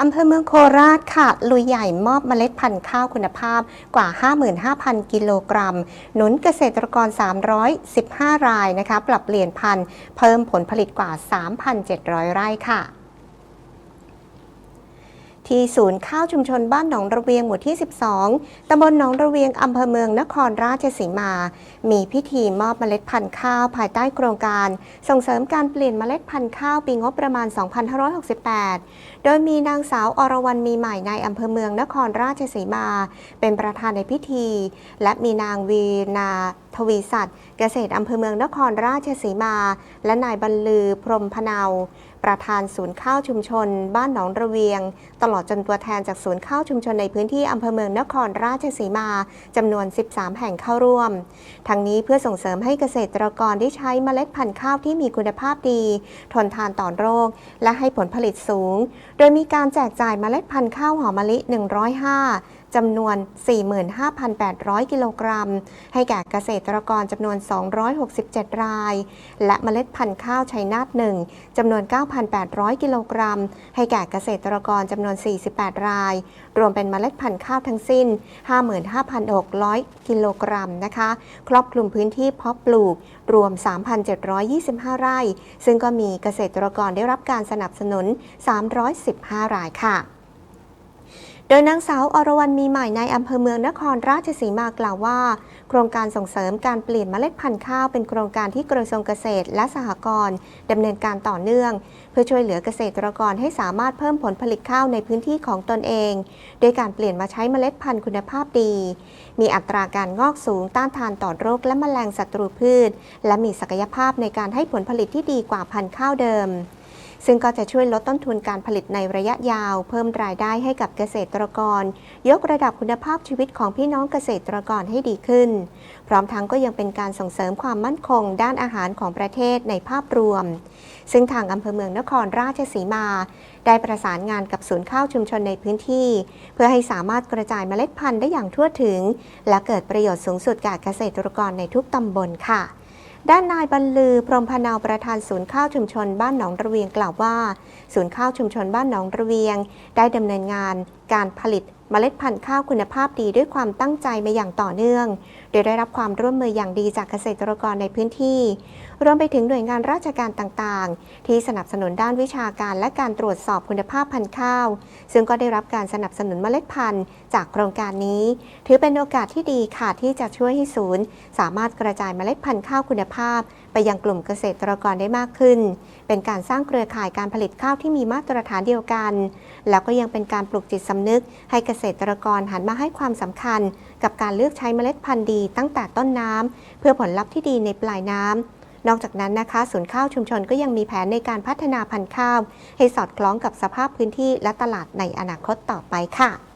อำเภอเมืองโคราชค่ะ ลุยใหญ่มอบเมล็ดพันธุ์ข้าวคุณภาพกว่า 55,000 กิโลกรัม หนุนเกษตรกร 315 รายนะคะ ปรับเปลี่ยนพันธุ์เพิ่มผลผลิตกว่า 3,700 ไร่ค่ะ ที่ศูนย์ข้าวชุมชนบ้านหนองระเวียงหมู่ที่ 12 ตำบลหนองระเวียงอำเภอเมืองนครราชสีมา มีพิธีมอบเมล็ดพันธุ์ข้าวภายใต้โครงการ ส่งเสริมการเปลี่ยนเมล็ดพันธุ์ข้าวปีงบประมาณ 2568 โดยมีนางสาวอรวรรณมีใหม่ในอำเภอเมืองนครราชสีมา เป็นประธานในพิธี และมีนางวีนา ทวีสัตว์ เกษตรอำเภอเมืองนครราชสีมา และนายบรรลือพรมพนาวประธานศูนย์ข้าวชุมชน บ้านหนองระเวียง ตลอดจนตัวแทนจากศูนย์ข้าวชุมชนในพื้นที่อำเภอเมืองนครราชสีมาจำนวน 13 แห่งเข้าร่วม ทั้งนี้เพื่อส่งเสริมให้เกษตรกรได้ใช้เมล็ดพันธุ์ข้าวที่มีคุณภาพดี ทนทานต่อโรค และให้ผลผลิตสูง โดยมีการแจกจ่ายเมล็ดพันธุ์ข้าวหอมมะลิ 105 จำนวน 45,800 กิโลกรัม ให้แก่เกษตรกรจำนวน 267 ราย และเมล็ดพันธุ์ข้าวชัยนาท1จำนวน 9,800 กิโลกรัม ให้แก่เกษตรกรจำนวน 48 ราย รวมเป็นเมล็ดพันธุ์ข้าวทั้งสิ้น 55,600 กิโลกรัมนะคะ ครอบคลุมพื้นที่เพาะปลูกรวม 3,725 ไร่ ซึ่งก็มีเกษตรกรได้รับการสนับสนุน 315 รายค่ะ โดยนางสาวอรวรรณมีใหม่ในอำเภอเมืองนครราชสีมากล่าวว่า โครงการส่งเสริมการเปลี่ยนเมล็ดพันธุ์ข้าวเป็นโครงการที่กระทรวงเกษตรและสหกรณ์ดำเนินการต่อเนื่อง เพื่อช่วยเหลือเกษตรกรให้สามารถเพิ่มผลผลิตข้าวในพื้นที่ของตนเอง โดยการเปลี่ยนมาใช้เมล็ดพันธุ์คุณภาพดี มีอัตราการงอกสูงต้านทานต่อโรคและแมลงศัตรูพืช และมีศักยภาพในการให้ผลผลิตที่ดีกว่าพันธุ์ข้าวเดิม ซึ่งก็จะช่วยลดต้นทุนการผลิตในระยะยาว เพิ่มรายได้ให้กับเกษตรกร ยกระดับคุณภาพชีวิตของพี่น้องเกษตรกรให้ดีขึ้น พร้อมทั้งก็ยังเป็นการส่งเสริมความมั่นคง ด้านอาหารของประเทศในภาพรวม ซึ่งทางอำเภอเมืองนครราชสีมา ได้ประสานงานกับศูนย์ข้าวชุมชนในพื้นที่ เพื่อให้สามารถกระจายเมล็ดพันธุ์ได้อย่างทั่วถึง และเกิดประโยชน์สูงสุดแก่เกษตรกรในทุกตำบลค่ะ ด้านนายบรรลือ พรหมพนาวประธานศูนย์ข้าวชุมชนบ้านหนองระเวียงกล่าวว่า ศูนย์ข้าวชุมชนบ้านหนองระเวียง ได้ดำเนินงานการผลิต มล็ดพันธุ์ข้าวคุณภาพดีด้วยความตั้งใจมาอย่างต่อเนื่อง โดยได้รับความร่วมมืออย่างดีจากเกษตรกรในพื้นที่ รวมไปถึงหน่วยงานราชการต่างๆ ที่สนับสนุนด้านวิชาการและการตรวจสอบคุณภาพพันธุ์ข้าว ซึ่งก็ได้รับการสนับสนุนเมล็ดพันธุ์จากโครงการนี้ ถือเป็นโอกาสที่ดีค่ะที่จะช่วยให้ศูนย์ สามารถกระจายเมล็ดพันธุ์ข้าวคุณภาพ ไปยังกลุ่มเกษตรกรได้มากขึ้น เป็นการสร้างเครือข่ายการผลิตข้าวที่มีมาตรฐานเดียวกัน แล้วก็ยังเป็นการปลุกจิตสำนึกให้เกษษตรกรหันมาให้ความสำคัญ กับการเลือกใช้เมล็ดพันธุ์ดีตั้งแต่ต้นน้ำเพื่อผลลัพธ์ที่ดีในปลายน้ำนอกจากนั้นนะคะศูนย์ข้าวชุมชนก็ยังมีแผนในการพัฒนาพันธุ์ข้าว ให้สอดคล้องกับสภาพพื้นที่และตลาดในอนาคตต่อไปค่ะ